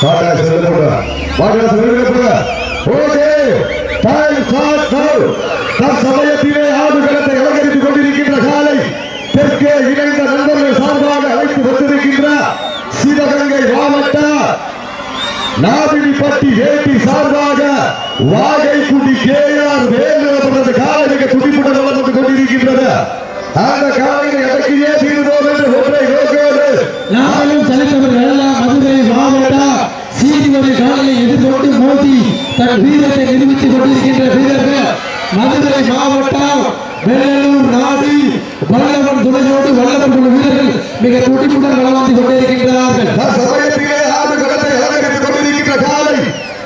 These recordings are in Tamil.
வாடா செல்லுங்க வாடா செல்லுங்க ஓகே. டைம் ஸ்டார்ட் நவ தற்சமயத்திலே ஆடுகளத்தை அலங்கரித்துக் கொண்டிருக்கின்ற காலை தெற்கே இணைந்த நண்பர்கள் சார்பாக அழைத்து வந்திருக்கின்ற சிவகங்கை மாவட்ட நாவினிப்பட்டி வேட்டி சார்பாக வாகைக்குடி கேஆர் வேலுவது காலை மிக துடிப்புடன் வளர்ந்து கொண்டிருக்கின்றது அந்த காலையை அடக்கியே தீர்வோம் என்று ஒன்றை நோக்கோடு நானும் செலுத்தவர்கள் எல்லாம் மதுரை மாவட்டம் சீனிவரை காலையை எதிர்கொண்டு மோதி தன் வீரத்தை நிரூபித்துக் கொண்டிருக்கின்ற வீரர்கள் மதுரை மாவட்டம் வெள்ளலூர் நாடு வல்லவன் துணையோடு வல்லவன் குழு வீரர்கள் மிக துடிப்புடன் வளம் வந்து கொண்டிருக்கின்றார்கள்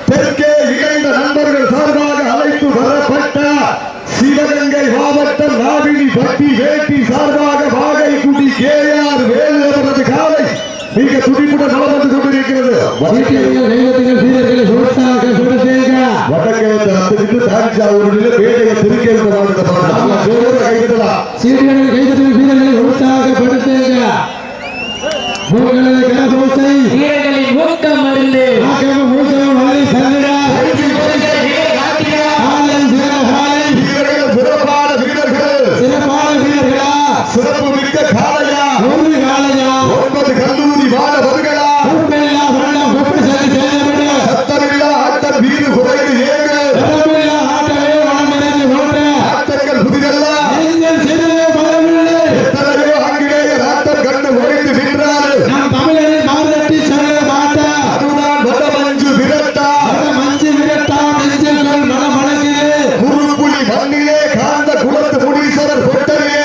தெற்கே இணைந்த நண்பர்கள் சார்பாக அழைத்து வரப்பட்ட சிவகங்கை மாவட்டம் நாவினி பட்டி வேட்டி சார்பாக வாகைக்குடி கேஆர் வேலு அவரது காலை மிக துடிப்புடன் கொண்டிருக்கிறது. வீரர்களை வீரர்களை உற்சாகப்படுத்துங்க உங்களது கரதோசை வீரர்களின் ஊக்கம் மருந்து ஆக்கிரம மூத்தம் வலை சந்திரா காலை சிறகாலை வீரர்கள் சிறப்பான வீரர்கள் சிறப்பான வீரர்களா சிறப்பு மிக்க காலையா ஒரு காலையா ஒன்பது கல்லூரி மாணவர்களா உண்மையில்லா வருடம் கொப்பை சரி செய்யப்பட்டு சத்தமில்லா ஆட்டம் வீடு குறைந்து ஏங்க இடமில்லா ஆட்டமே மனம் நிறைந்து கொண்டு ஆட்டங்கள் புதிதல்ல நெஞ்சில் சிறிது பலமில்லை எத்தனையோ ஆங்கிலேயர் ஆட்டம் கண்டு ஒழித்து நின்றாரு நம் தமிழரின் மாறுதட்டி சொல்ல மாட்டா அதுதான் வடமஞ்சு விரட்டா மஞ்சு விரட்டா நெஞ்சில் மனம் மணக்குது குறுப்புலி மண்ணிலே காந்த குலத்து முனீஸ்வரர் கொட்டரிலே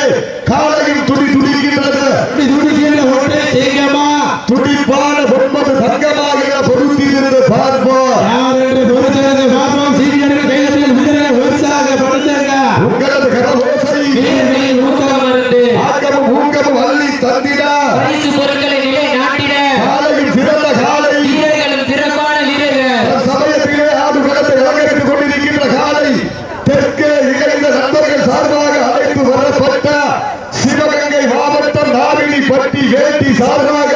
காலையில் துடி துடிக்கின்றது அப்படி துடிக்கின்ற ஒன்றே தேங்கம்மா துடிப்பான ஒன்பது தங்கமாக பொருத்தியிருந்து பார்ப்போம் யார் என்று பொறுத்திருந்து பார்ப்போம் சீரியர்கள் கைதட்டில் வீரர்களை உற்சாகப்படுத்துங்க உங்களது கரவோசை வீரர்களின் ஊக்கம் மருந்து ஆக்கமும் ஊக்கமும் அள்ளி தந்திடா பரிசு பொருட்களை நிலை நாட்டிட காலையில் சிறந்த காலை வீரர்களும் சிறப்பான வீரர்கள் சமயத்திலே ஆடுகளத்தை அலங்கரித்துக் கொண்டிருக்கின்ற காலை தெற்கே இணைந்த நண்பர்கள் சார்பாக அழைத்து வரப்பட்ட சிவகங்கை மாவட்டம் நாவினி பட்டி வேட்டி சார்பாக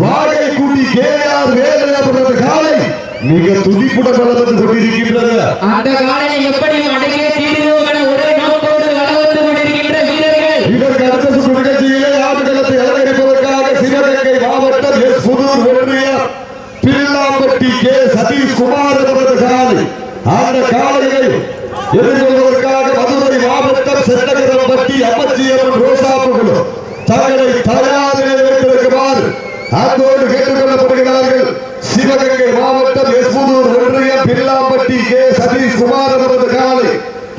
வாகைக்குடி கேஆர் வேலை அவரது காலை மிக துடிப்புடன் வளர்ந்து கொண்டிருக்கின்றது. அந்த காலையை எப்படி அடங்கிய தீர்வோம் என ஒரே நோக்கோடு வளம் வந்து கொண்டிருக்கின்ற வீரர்கள். இதற்கு அடுத்த சுற்று நிகழ்ச்சியிலே ஆடுகளத்தை அலங்கரிப்பதற்காக சிவகங்கை மாவட்டம் எஸ் புதூர் ஒன்றியம் பில்லாம்பட்டி கே சதீஷ் குமார் அவரது காலை. அந்த காலையை எதிர்கொள்வதற்காக மதுரை மாவட்டம் சென்னகரம்பட்டி அம்மச்சியம்மன் ரோசாப்புகள் தங்களை வைத்திருக்குமாறு அன்போடு கேட்டுக்கொள்ளப்படுகிறார்கள். சிவகங்கை மாவட்டம் எஸ்புதூர் ஒன்றியம் பில்லாம்பட்டி கே. சதீஷ் குமார் அவரது காலை.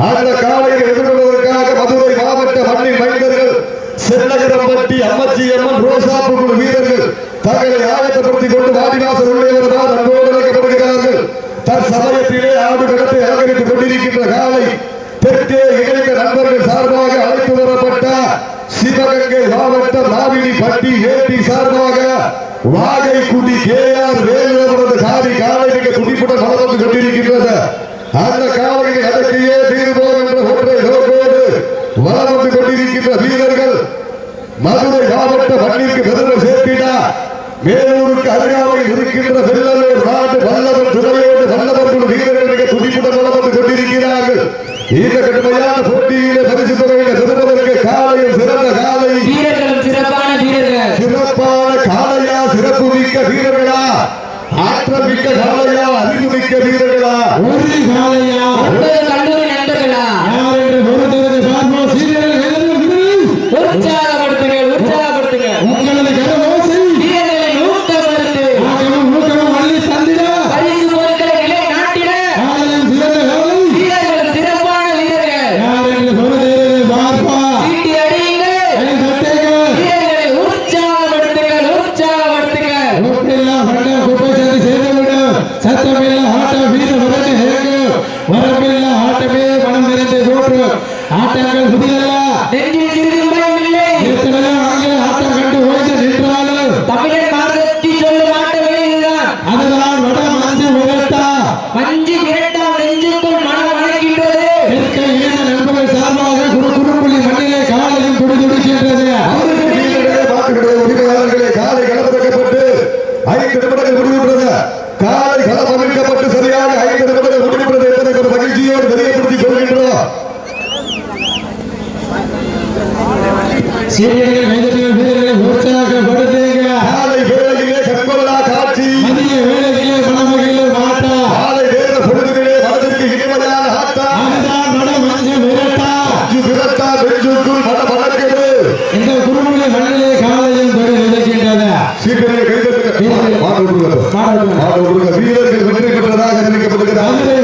அந்த காலையை எதிர்கொள்வதற்காக மதுரை மாவட்ட மண்ணின் மைந்தர்கள் அம்மன் அம்மச்சியம்மன் ரோசாப்புக்குழு வீரர்கள் தங்களை ஆயத்தப்படுத்திக் கொண்டு வாடிவாசல் உள்ளவர்கள் அன்போடு அழைக்கப்படுகிறார்கள். ஆடு கடத்தை அலங்கரித்துக் கொண்டிருக்கின்ற காலை. தெற்கே இணைந்த நண்பர்கள் சார்பாக அழைத்து சிவகங்கை மாவட்டம் நாவினி பட்டி ஏட்டி சார்பாக வாகைக்குடி கே ஆர் வேலுவரது சாதி காலை மிக துடிப்புடன் வளர்ந்து கொண்டிருக்கின்றது அந்த காலையை அடக்கியே தீர்வோம் என்ற ஒற்றை நோக்கோடு வளர்ந்து கொண்டிருக்கின்ற வீரர்கள் மதுரை மாவட்ட மண்ணிற்கு பெருமை சேர்த்தினார் மேலூருக்கு அருகாமையில் இருக்கின்ற வெள்ளலூர் நாடு வல்லவர் துறையோடு வல்லவர்கள் வீரர்கள் மிக துடிப்புடன் வளம் கொண்டிருக்கிறார்கள். இந்த கடுமையான போட்டியிலே பரிசு துறையில சிறந்தவருக்கு காலையில் சிறந்த ஆற்றமிக்க மிக்க அறிவுமிக்க வீரர்களா? உறுதி காலையா Santa María மகிழ்ச்சியோடு தெரியப்படுத்திக் கொள்கின்றோம் சீரியர்கள் வீரர்களை உற்சாகப்படுத்துங்க காலை வேளையிலே கண்கொள்ளா காட்சி. மதிய வேலைகளே மணமகளில் மாட்டா காலை நேர பொழுதிலே மனதிற்கு இனிமையான ஆட்டம் அதுதான் மனம் மஞ்சு விரட்டா. அஞ்சு விரட்டா வெஞ்சுக்குள் மன வழக்குது இந்த குருமலை மண்ணிலே காலையும் தொழில் இருக்கின்றது சீக்கிரம் கைதட்டுங்க மாடு விடுங்க மாடு மாடு விடுங்க வீரர்கள் வெற்றி பெற்றதாக அறிவிக்கப்படுகிறார் மதுரை